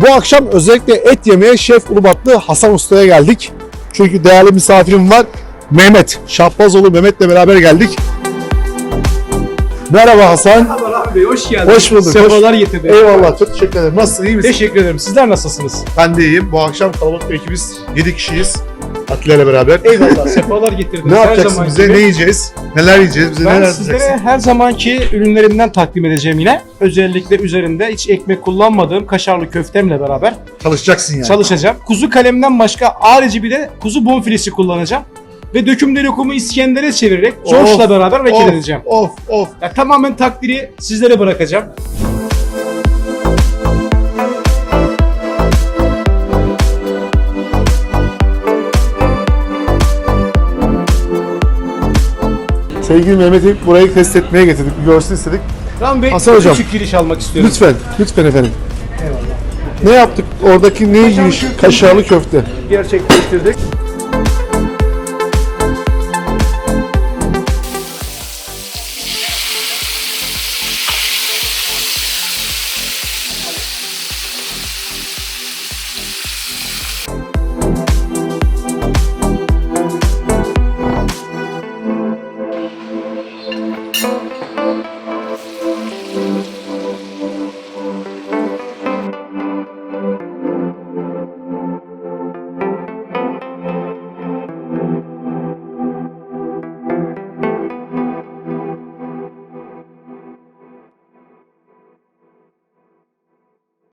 Bu akşam özellikle et yemeye Şef Ulubatlı Hasan Usta'ya geldik. Çünkü değerli misafirim var. Mehmet. Şahbazoğlu Mehmet'le beraber geldik. Merhaba Hasan. Merhaba Rahmi Bey, hoş geldiniz. Hoş bulduk. Sefalar Hoş- getirdin. Eyvallah çok teşekkür ederim. Nasılsın iyi misin? Teşekkür ederim. Sizler nasılsınız? Ben de iyiyim. Bu akşam kalabalık bir ekibiz. 7 kişiyiz. Atilla ile beraber. Eyvallah. Sefalar getirdiniz. Ne yapacaksın bize? gibi. Ne yiyeceğiz? Neler yiyeceğiz? Bize Ben neler sizlere yapacaksın? her zamanki ürünlerimden takdim edeceğim yine. Özellikle üzerinde hiç ekmek kullanmadığım kaşarlı köftemle beraber Çalışacaksın yani. çalışacağım. Kuzu kalemden başka harici bir de kuzu bonfilesi kullanacağım. Ve dökümde lokumu İskender'e çevirerek George'la beraber vekil of, edeceğim. Of of. Ya, tamamen takdiri sizlere bırakacağım. Sevgili Mehmet'i burayı test etmeye getirdik. Bir görsün istedik. Rahmi Bey Hasan hocam. küçük giriş almak istiyorum. Lütfen. Lütfen efendim. Eyvallah. Ne yaptık? Oradaki neymiş? köfte. Kaşarlı köfte. Gerçekleştirdik.